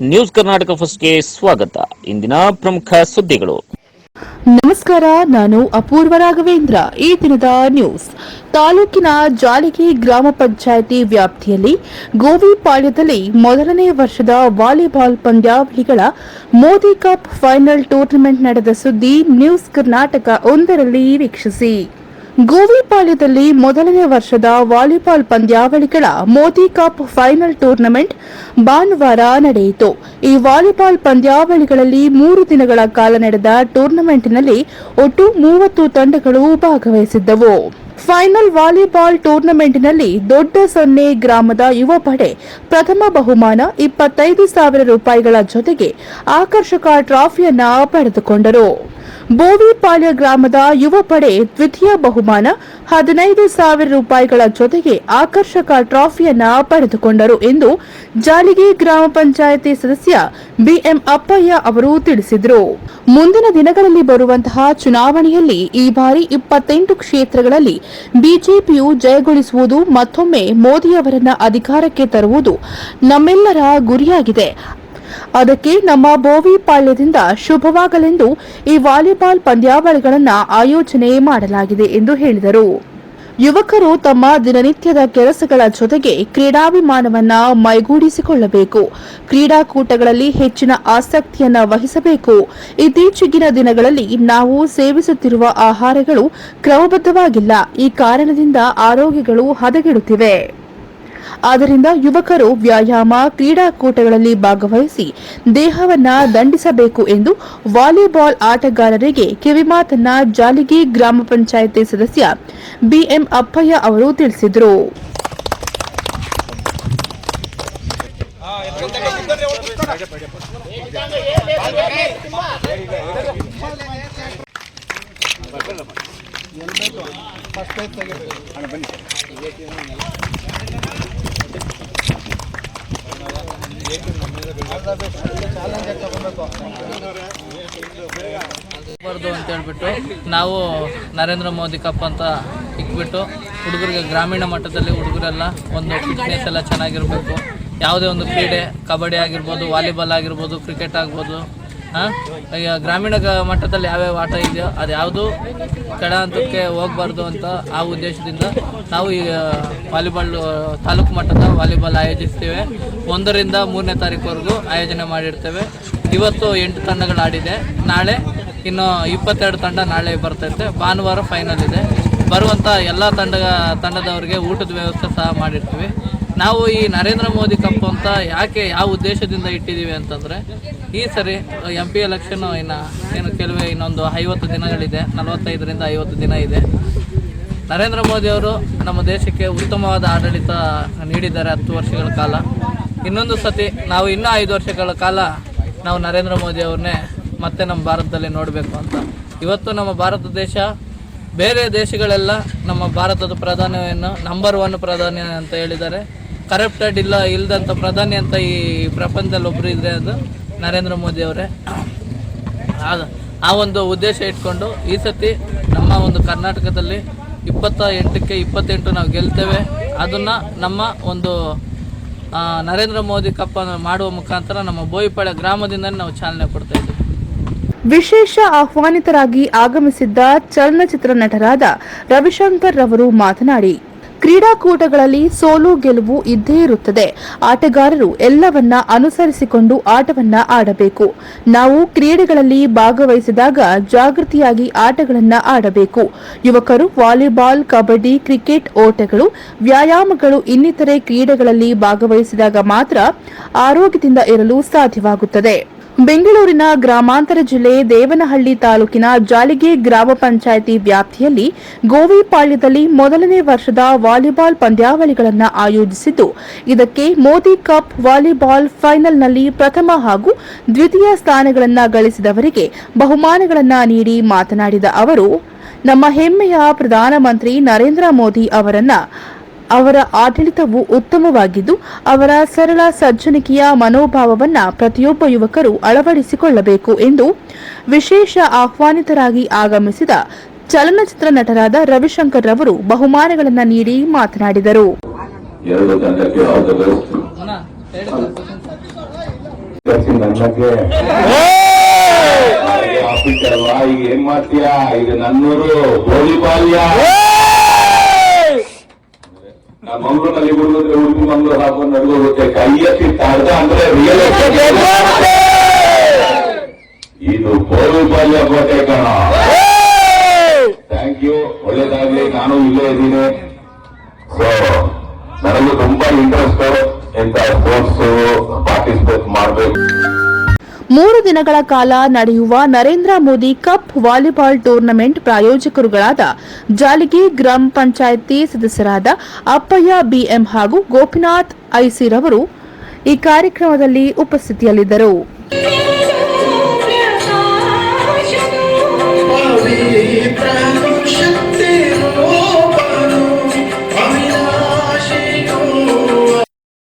News Karnataka ಫಸ್ಟ್ಗೆ ಸ್ವಾಗತ. ಇಂದಿನ ಪ್ರಮುಖ ಸುದ್ದಿಗಳು. ನಮಸ್ಕಾರ, ನಾನು ಅಪೂರ್ವ ರಾಘವೇಂದ್ರ. ಈ ದಿನದ ನ್ಯೂಸ್. ತಾಲೂಕಿನ ಜಾಲಿಗೆ ಗ್ರಾಮ ಪಂಚಾಯಿತಿ ವ್ಯಾಪ್ತಿಯಲ್ಲಿ ಗೋವಿಪಾಳ್ಯದಲ್ಲಿ ಮೊದಲನೇ ವರ್ಷದ ವಾಲಿಬಾಲ್ ಪಂದ್ಯಾವಳಿಗಳ ಮೋದಿ ಕಪ್ ಫೈನಲ್ ಟೂರ್ನಮೆಂಟ್ ನಡೆದ ಸುದ್ದಿ ನ್ಯೂಸ್ ಕರ್ನಾಟಕ ಒಂದರಲ್ಲಿ ವೀಕ್ಷಿಸಿ. ಗೋವಿಪಾಳ್ಯದಲ್ಲಿ ಮೊದಲನೇ ವರ್ಷದ ವಾಲಿಬಾಲ್ ಪಂದ್ಯಾವಳಿಗಳ ಮೋದಿ ಕಪ್ ಫೈನಲ್ ಟೂರ್ನಮೆಂಟ್ ಭಾನುವಾರ ನಡೆಯಿತು. ಈ ವಾಲಿಬಾಲ್ ಪಂದ್ಯಾವಳಿಗಳಲ್ಲಿ ಮೂರು ದಿನಗಳ ಕಾಲ ನಡೆದ ಟೂರ್ನಮೆಂಟ್ನಲ್ಲಿ ಒಟ್ಟು ಮೂವತ್ತು ತಂಡಗಳು ಭಾಗವಹಿಸಿದ್ದವು. ಫೈನಲ್ ವಾಲಿಬಾಲ್ ಟೂರ್ನಮೆಂಟ್ನಲ್ಲಿ ದೊಡ್ಡ ಸೊನ್ನೆ ಗ್ರಾಮದ ಯುವ ಪಡೆ ಪ್ರಥಮ ಬಹುಮಾನ ಇಪ್ಪತ್ತೈದು ಸಾವಿರ ರೂಪಾಯಿಗಳ ಜೊತೆಗೆ ಆಕರ್ಷಕ ಟ್ರಾಫಿಯನ್ನ ಪಡೆದುಕೊಂಡರು. ಬೋವಿಪಾಳ್ಯ ಗ್ರಾಮದ ಯುವ ಪಡೆ ದ್ವಿತೀಯ ಬಹುಮಾನ ಹದಿನೈದು ಸಾವಿರ ರೂಪಾಯಿಗಳ ಜೊತೆಗೆ ಆಕರ್ಷಕ ಟ್ರಾಫಿಯನ್ನ ಪಡೆದುಕೊಂಡರು ಎಂದು ಜಾಲಿಗೆ ಗ್ರಾಮ ಪಂಚಾಯಿತಿ ಸದಸ್ಯ ಬಿಎಂ ಅಪ್ಪಯ್ಯ ಅವರು ತಿಳಿಸಿದರು. ಮುಂದಿನ ದಿನಗಳಲ್ಲಿ ಬರುವಂತಹ ಚುನಾವಣೆಯಲ್ಲಿ ಈ ಬಾರಿ ಇಪ್ಪತ್ತೆಂಟು ಕ್ಷೇತ್ರಗಳಲ್ಲಿ ಬಿಜೆಪಿಯು ಜಯಗೊಳಿಸುವುದು ಮತ್ತೊಮ್ಮೆ ಮೋದಿಯವರನ್ನ ಅಧಿಕಾರಕ್ಕೆ ತರುವುದು ನಮ್ಮೆಲ್ಲರ ಗುರಿಯಾಗಿದೆ. ಅದಕ್ಕೆ ನಮ್ಮ ಬೋವಿಪಾಳ್ಯದಿಂದ ಶುಭವಾಗಲೆಂದು ಈ ವಾಲಿಬಾಲ್ ಪಂದ್ಯಾವಳಿಗಳನ್ನು ಆಯೋಜನೆ ಮಾಡಲಾಗಿದೆ ಎಂದು ಹೇಳಿದರು. ಯುವಕರು ತಮ್ಮ ದಿನನಿತ್ಯದ ಕೆಲಸಗಳ ಜೊತೆಗೆ ಕ್ರೀಡಾಭಿಮಾನವನ್ನ ಮೈಗೂಡಿಸಿಕೊಳ್ಳಬೇಕು. ಕ್ರೀಡಾಕೂಟಗಳಲ್ಲಿ ಹೆಚ್ಚಿನ ಆಸಕ್ತಿಯನ್ನು ವಹಿಸಬೇಕು. ಇತ್ತೀಚೆಗಿನ ದಿನಗಳಲ್ಲಿ ನಾವು ಸೇವಿಸುತ್ತಿರುವ ಆಹಾರಗಳು ಕ್ರಮಬದ್ಧವಾಗಿಲ್ಲ. ಈ ಕಾರಣದಿಂದ ಆರೋಗ್ಯಗಳು ಹದಗೆಡುತ್ತಿವೆ. ಆದ್ದರಿಂದ ಯುವಕರು ವ್ಯಾಯಾಮ, ಕ್ರೀಡಾಕೂಟಗಳಲ್ಲಿ ಭಾಗವಹಿಸಿ ದೇಹವನ್ನ ದಂಡಿಸಬೇಕು ಎಂದು ವಾಲಿಬಾಲ್ ಆಟಗಾರರಿಗೆ ಕಿವಿಮಾತನ್ನ ಜಾಲಿಗಿ ಗ್ರಾಮ ಪಂಚಾಯಿತಿ ಸದಸ್ಯ ಬಿಎಂ ಅಪ್ಪಯ್ಯ ಅವರು ತಿಳಿಸಿದರು. ಬಾರ್ದು ಅಂತ ಹೇಳ್ಬಿಟ್ಟು ನಾವು ನರೇಂದ್ರ ಮೋದಿ ಕಪ್ ಅಂತ ಇಕ್ಬಿಟ್ಟು ಹುಡುಗರಿಗೆ ಗ್ರಾಮೀಣ ಮಟ್ಟದಲ್ಲಿ ಹುಡುಗರೆಲ್ಲ ಒಂದು ಫಿಟ್ನೆಸ್ ಎಲ್ಲ ಚೆನ್ನಾಗಿರಬೇಕು. ಯಾವುದೇ ಒಂದು ಕ್ರೀಡೆ, ಕಬಡ್ಡಿ ಆಗಿರ್ಬೋದು, ವಾಲಿಬಾಲ್ ಆಗಿರ್ಬೋದು ಕ್ರಿಕೆಟ್ ಆಗ್ಬೋದು. ಹಾಂ? ಈಗ ಗ್ರಾಮೀಣ ಮಟ್ಟದಲ್ಲಿ ಯಾವ್ಯಾವ ಆಟ ಇದೆಯೋ ಅದು ಯಾವುದು ಕೆಳ ಹಂತಕ್ಕೆ ಹೋಗಬಾರ್ದು ಅಂತ ಆ ಉದ್ದೇಶದಿಂದ ನಾವು ಈ ವಾಲಿಬಾಲ್, ತಾಲೂಕು ಮಟ್ಟದ ವಾಲಿಬಾಲ್ ಆಯೋಜಿಸ್ತೇವೆ. ಒಂದರಿಂದ ಮೂರನೇ ತಾರೀಕುವರೆಗೂ ಆಯೋಜನೆ ಮಾಡಿರ್ತೇವೆ. ಇವತ್ತು ಎಂಟು ತಂಡಗಳು ಆಡಿದೆ. ನಾಳೆ ಇನ್ನು ಇಪ್ಪತ್ತೆರಡು ತಂಡ ನಾಳೆ ಬರ್ತೈತೆ. ಭಾನುವಾರ ಫೈನಲ್ ಇದೆ. ಬರುವಂಥ ಎಲ್ಲ ತಂಡ ತಂಡದವರಿಗೆ ಊಟದ ವ್ಯವಸ್ಥೆ ಸಹ ಮಾಡಿರ್ತೀವಿ. ನಾವು ಈ ನರೇಂದ್ರ ಮೋದಿ ಕಪ್ ಅಂತ ಯಾಕೆ ಯಾವ ಉದ್ದೇಶದಿಂದ ಇಟ್ಟಿದ್ದೀವಿ ಅಂತಂದರೆ ಈ ಸರಿ ಎಂ ಪಿ ಎಲೆಕ್ಷನ್ ಇನ್ನು ಏನು ಕೆಲವೇ ಇನ್ನೊಂದು ಐವತ್ತು ದಿನಗಳಿದೆ, ನಲವತ್ತೈದರಿಂದ ಐವತ್ತು ದಿನ ಇದೆ. ನರೇಂದ್ರ ಮೋದಿ ಅವರು ನಮ್ಮ ದೇಶಕ್ಕೆ ಉತ್ತಮವಾದ ಆಡಳಿತ ನೀಡಿದ್ದಾರೆ ಹತ್ತು ವರ್ಷಗಳ ಕಾಲ. ಇನ್ನೊಂದು ಸತಿ ನಾವು ಇನ್ನೂ ಐದು ವರ್ಷಗಳ ಕಾಲ ನಾವು ನರೇಂದ್ರ ಮೋದಿ ಅವ್ರನ್ನೇ ಮತ್ತೆ ನಮ್ಮ ಭಾರತದಲ್ಲಿ ನೋಡಬೇಕು ಅಂತ. ಇವತ್ತು ನಮ್ಮ ಭಾರತ ದೇಶ ಬೇರೆ ದೇಶಗಳೆಲ್ಲ ನಮ್ಮ ಭಾರತದ ಪ್ರಧಾನಿಯನ್ನು ನಂಬರ್ ಒನ್ ಪ್ರಧಾನಿ ಅಂತ ಹೇಳಿದ್ದಾರೆ. ಕರಪ್ಟೆಡ್ ಇಲ್ಲ ಇಲ್ಲದಂಥ ಪ್ರಧಾನಿ ಅಂತ ಈ ಪ್ರಪಂಚದಲ್ಲಿ ಒಬ್ಬರು ಇದ್ರೆ ಅದು ನರೇಂದ್ರ ಮೋದಿ ಅವರೇ. ಆ- ಒಂದು ಉದ್ದೇಶ ಇಟ್ಕೊಂಡು ಈ ಸತಿ ನಮ್ಮ ಒಂದು ಕರ್ನಾಟಕದಲ್ಲಿ ಇಪ್ಪತ್ತ ಎಂಟಕ್ಕೆ ಇಪ್ಪತ್ತೆಂಟು ನಾವು ಗೆಲ್ತೇವೆ. ಅದನ್ನು ನಮ್ಮ ಒಂದು ನರೇಂದ್ರ ಮೋದಿ ಕಪ್ಪನ ಮಾಡುವ ಮುಖಾಂತರ ನಮ್ಮ ಬೋಯಿಪಾಳ ಗ್ರಾಮದಿಂದಲೇ ನಾವು ಚಾಲನೆ ಕೊಡ್ತಾ ಇದ್ದೀವಿ. ವಿಶೇಷ ಆಹ್ವಾನಿತರಾಗಿ ಆಗಮಿಸಿದ್ದ ಚಲನಚಿತ್ರ ನಟರಾದ ರವಿಶಂಕರ್ ರವರು ಮಾತನಾಡಿ ಕ್ರೀಡಾಕೂಟಗಳಲ್ಲಿ ಸೋಲು ಗೆಲುವು ಇದ್ದೇ ಇರುತ್ತದೆ. ಆಟಗಾರರು ಎಲ್ಲವನ್ನ ಅನುಸರಿಸಿಕೊಂಡು ಆಟವನ್ನ ಆಡಬೇಕು. ನಾವು ಕ್ರೀಡೆಗಳಲ್ಲಿ ಭಾಗವಹಿಸಿದಾಗ ಜಾಗೃತಿಯಾಗಿ ಆಟಗಳನ್ನ ಆಡಬೇಕು. ಯುವಕರು ವಾಲಿಬಾಲ್, ಕಬಡ್ಡಿ, ಕ್ರಿಕೆಟ್ ಓಟಗಳು, ವ್ಯಾಯಾಮಗಳು ಇನ್ನಿತರೆ ಕ್ರೀಡೆಗಳಲ್ಲಿ ಭಾಗವಹಿಸಿದಾಗ ಮಾತ್ರ ಆರೋಗ್ಯದಿಂದ ಇರಲು ಸಾಧ್ಯವಾಗುತ್ತದೆ. ಬೆಂಗಳೂರಿನ ಗ್ರಾಮಾಂತರ ಜಿಲ್ಲೆ ದೇವನಹಳ್ಳಿ ತಾಲೂಕಿನ ಜಾಲಿಗೆ ಗ್ರಾಮ ಪಂಚಾಯಿತಿ ವ್ಯಾಪ್ತಿಯಲ್ಲಿ ಗೋವಿಪಾಳ್ಯದಲ್ಲಿ ಮೊದಲನೇ ವರ್ಷದ ವಾಲಿಬಾಲ್ ಪಂದ್ಯಾವಳಿಗಳನ್ನು ಆಯೋಜಿಸಿದ್ದು, ಇದಕ್ಕೆ ಮೋದಿ ಕಪ್ ವಾಲಿಬಾಲ್ ಫೈನಲ್ನಲ್ಲಿ ಪ್ರಥಮ ಹಾಗೂ ದ್ವಿತೀಯ ಸ್ಥಾನಗಳನ್ನು ಗಳಿಸಿದವರಿಗೆ ಬಹುಮಾನಗಳನ್ನು ನೀಡಿ ಮಾತನಾಡಿದ ಅವರು, ನಮ್ಮ ಹೆಮ್ಮೆಯ ಪ್ರಧಾನಮಂತ್ರಿ ನರೇಂದ್ರ ಮೋದಿ ಅವರನ್ನ ಅವರ ಆಡಳಿತವು ಉತ್ತಮವಾಗಿದ್ದು ಅವರ ಸರಳ ಸಜ್ಜನಿಕೆಯ ಮನೋಭಾವವನ್ನು ಪ್ರತಿಯೊಬ್ಬ ಯುವಕರು ಅಳವಡಿಸಿಕೊಳ್ಳಬೇಕು ಎಂದು ವಿಶೇಷ ಆಹ್ವಾನಿತರಾಗಿ ಆಗಮಿಸಿದ ಚಲನಚಿತ್ರ ನಟರಾದ ರವಿಶಂಕರ್ ರವರು ಬಹುಮಾನಗಳನ್ನು ನೀಡಿ ಮಾತನಾಡಿದರು ಎರಡು ತಂಡಕ್ಕೆ ಮಂಗಳೂರಲ್ಲಿ ಹುಡುಗರು ಉಡುಪಿ ಮಂಗಳೂರು ಹಾಕೊಂಡು ನಡ್ಕೋಗುತ್ತೆ ಕೈ ಎತ್ತಿ ತಾಡ್ದ ಅಂದ್ರೆ ರಿಯಲ್ ಇದು. ಗೋಲಿಪಾಲ್ಯ ಕೋಟೆ ಕಣ. ಥ್ಯಾಂಕ್ ಯು ಒಳ್ಳೇದಾಗ್ಲಿ. ನಾನು ಇಲ್ಲೇ ಇದ್ದೀನಿ. ಸೊ ನನಗೆ ತುಂಬಾ ಇಂಟ್ರೆಸ್ಟ್ ಇಂಥ ಸ್ಪೋರ್ಟ್ಸ್ ಪಾರ್ಟಿಸಿಪೇಟ್ ಮಾಡಬೇಕು. ಮೂರು ದಿನಗಳ ಕಾಲ ನಡೆಯುವ Narendra Modi cup volleyball tournament ಪ್ರಾಯೋಜಕರುಗಳಾದ Jaligi ಗ್ರಾಮ ಪಂಚಾಯಿತಿ ಸದಸ್ಯರಾದ ಅಪ್ಪಯ್ಯ ಬಿಎಂ ಹಾಗೂ ಗೋಪಿನಾಥ್ ಐಸಿರವರು ಈ ಕಾರ್ಯಕ್ರಮದಲ್ಲಿ ಉಪಸ್ಥಿತಿಯಲ್ಲಿದ್ದರು.